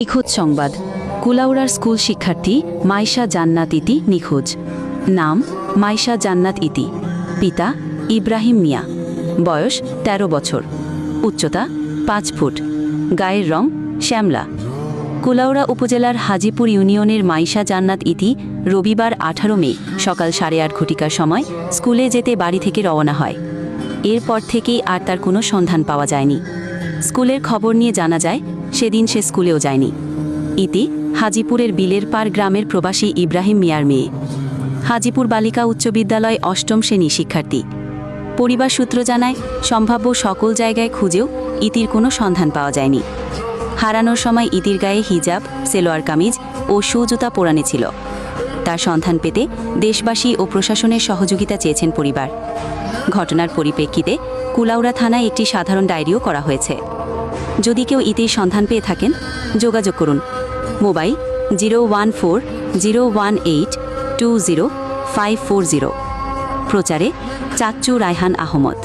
নিখোঁজ সংবাদ। কুলাউড়ার স্কুল শিক্ষার্থী মাইশা জান্নাত ইতি নিখোঁজ। নাম, মাইশা জান্নাত ইতি। পিতা, ইব্রাহিম মিয়া। বয়স ১৩ বছর। উচ্চতা, পাঁচ ফুট। গায়ের রং, শ্যামলা। কুলাউড়া উপজেলার হাজিপুর ইউনিয়নের মাইশা জান্নাত ইতি রবিবার আঠারো মে, সকাল সাড়ে আট ঘটিকার সময় স্কুলে যেতে বাড়ি থেকে রওনা হয়। এরপর থেকেই আর তার কোনো সন্ধান পাওয়া যায়নি। স্কুলের খবর নিয়ে জানা যায়, সেদিন সে স্কুলেও যায়নি। ইতি হাজিপুরের বিলের পার গ্রামের প্রবাসী ইব্রাহিম মিয়ার মেয়ে। হাজিপুর বালিকা উচ্চ বিদ্যালয় অষ্টম শ্রেণি শিক্ষার্থী। পরিবার সূত্র জানায়, সম্ভাব্য সকল জায়গায় খুঁজেও ইতির কোনো সন্ধান পাওয়া যায়নি। হারানোর সময় ইতির গায়ে হিজাব, সেলোয়ার কামিজ ও সুজুতা পোড়ানে ছিল। তার সন্ধান পেতে দেশবাসী ও প্রশাসনের সহযোগিতা চেয়েছেন পরিবার। ঘটনার পরিপ্রেক্ষিতে কুলাউড়া থানায় একটি সাধারণ ডায়েরিও করা হয়েছে। যদি কেউ ইতির সন্ধান পেয়ে থাকেন, যোগাযোগ করুন। Mobile zero one four zero one eight two zero five four zero. প্রচারে চাচ্চু রায়হান আহমদ।